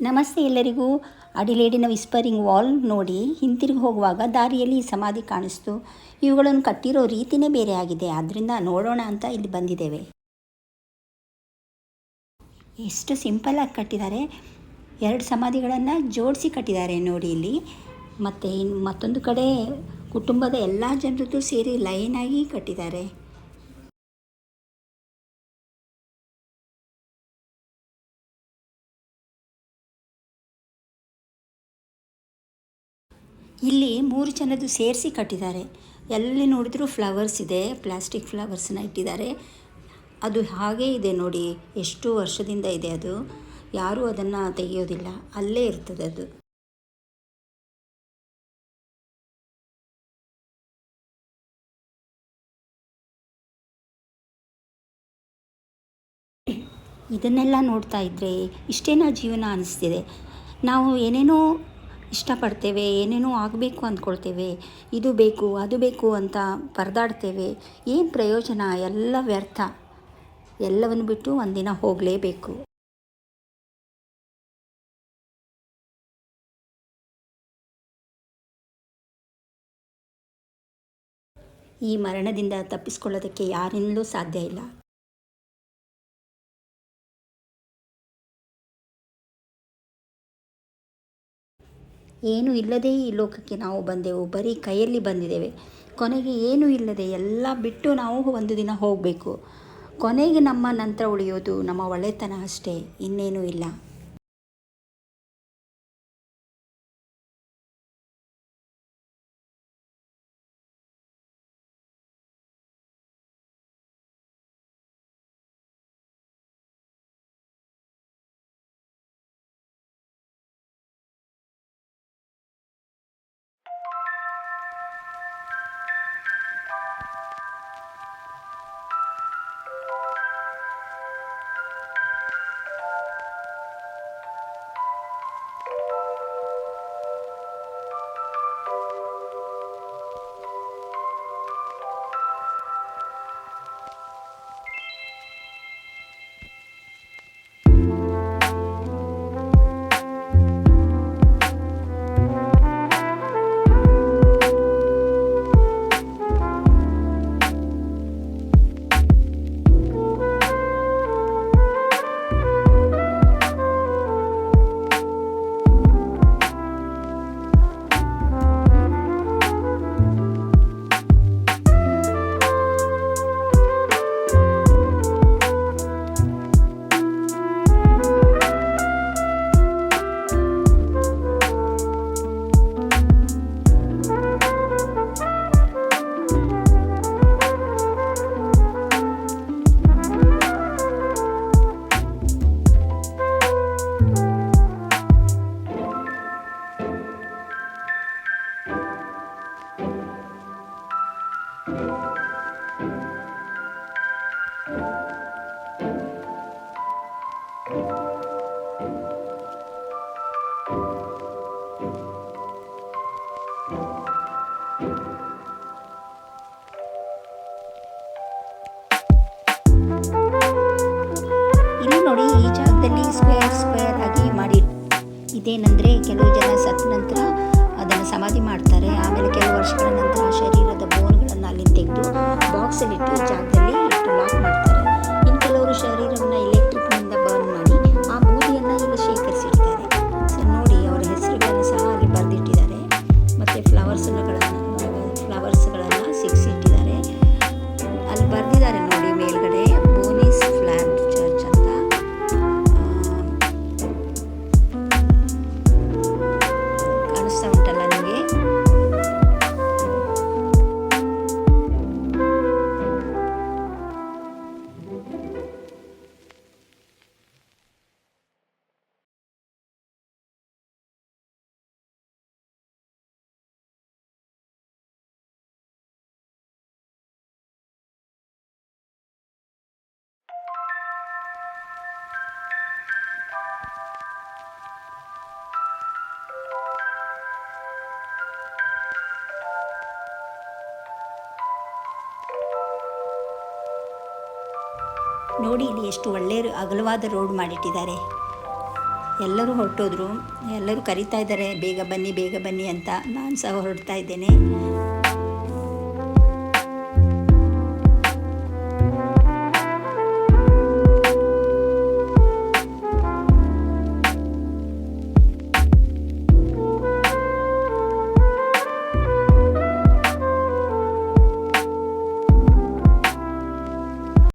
ನಮಸ್ತೆ ಎಲ್ಲರಿಗೂ. ಅಡಿಲೇಡಿನ whispering wall ನೋಡಿ ಹಿಂತಿರುಗಿ ಹೋಗುವಾಗ ದಾರಿಯಲ್ಲಿ ಈ ಸಮಾಧಿ ಕಾಣಿಸ್ತು. ಇವುಗಳನ್ನು ಕಟ್ಟಿರೋ ರೀತಿನೇ ಬೇರೆ ಆಗಿದೆ. ಆದ್ದರಿಂದ ನೋಡೋಣ ಅಂತ ಇಲ್ಲಿ ಬಂದಿದ್ದೇವೆ. ಎಷ್ಟು ಸಿಂಪಲ್ಲಾಗಿ ಕಟ್ಟಿದ್ದಾರೆ. ಎರಡು ಸಮಾಧಿಗಳನ್ನು ಜೋಡಿಸಿ ಕಟ್ಟಿದ್ದಾರೆ ನೋಡಿ ಇಲ್ಲಿ. ಮತ್ತು ಮತ್ತೊಂದು ಕಡೆ ಕುಟುಂಬದ ಎಲ್ಲ ಜನರದ್ದು ಸೇರಿ ಲೈನಾಗಿ ಕಟ್ಟಿದ್ದಾರೆ. ಇಲ್ಲಿ ಮೂರು ಜನದ್ದು ಸೇರಿಸಿ ಕಟ್ಟಿದ್ದಾರೆ. ಎಲ್ಲಿ ನೋಡಿದರೂ ಫ್ಲವರ್ಸ್ ಇದೆ, ಪ್ಲಾಸ್ಟಿಕ್ ಫ್ಲವರ್ಸನ್ನ ಇಟ್ಟಿದ್ದಾರೆ. ಅದು ಹಾಗೇ ಇದೆ ನೋಡಿ, ಎಷ್ಟು ವರ್ಷದಿಂದ ಇದೆ ಅದು. ಯಾರೂ ಅದನ್ನು ತೆಗೆಯೋದಿಲ್ಲ, ಅಲ್ಲೇ ಇರ್ತದೆ ಅದು. ಇದನ್ನೆಲ್ಲ ನೋಡ್ತಾ ಇದ್ದರೆ ಇಷ್ಟೇನೋ ಜೀವನ ಅನಿಸ್ತಿದೆ. ನಾವು ಏನೇನೋ ಇಷ್ಟಪಡ್ತೇವೆ, ಏನೇನೋ ಆಗಬೇಕು ಅಂದ್ಕೊಳ್ತೇವೆ, ಇದು ಬೇಕು, ಅದು ಬೇಕು ಅಂತ ಪರದಾಡ್ತೇವೆ. ಏನು ಪ್ರಯೋಜನ? ಎಲ್ಲ ವ್ಯರ್ಥ. ಎಲ್ಲವನ್ನು ಬಿಟ್ಟು ಒಂದಿನ ಹೋಗಲೇಬೇಕು. ಈ ಮರಣದಿಂದ ತಪ್ಪಿಸ್ಕೊಳ್ಳೋದಕ್ಕೆ ಯಾರಿಂದಲೂ ಸಾಧ್ಯ ಇಲ್ಲ. ಏನೂ ಇಲ್ಲದೇ ಈ ಲೋಕಕ್ಕೆ ನಾವು ಬಂದೆವು, ಬರೀ ಕೈಯಲ್ಲಿ ಬಂದಿದ್ದೇವೆ. ಕೊನೆಗೆ ಏನೂ ಇಲ್ಲದೆ ಎಲ್ಲ ಬಿಟ್ಟು ನಾವು ಒಂದು ದಿನ ಹೋಗಬೇಕು. ಕೊನೆಗೆ ನಮ್ಮ ನಂತರ ಉಳಿಯೋದು ನಮ್ಮ ಒಳ್ಳೆತನ ಅಷ್ಟೇ, ಇನ್ನೇನೂ ಇಲ್ಲ. জানতে ನೋಡಿ ಇಲ್ಲಿ ಎಷ್ಟು ಒಳ್ಳೆಯ ಅಗಲವಾದ ರೋಡ್ ಮಾಡಿಟ್ಟಿದ್ದಾರೆ. ಎಲ್ಲರೂ ಹೊರಟೋದ್ರು, ಎಲ್ಲರೂ ಕರಿತಾ ಇದ್ದಾರೆ, ಬೇಗ ಬನ್ನಿ ಬೇಗ ಬನ್ನಿ ಅಂತ ನಾನು ಸಹ ಹೊರಡ್ತಾ ಇದ್ದೇನೆ.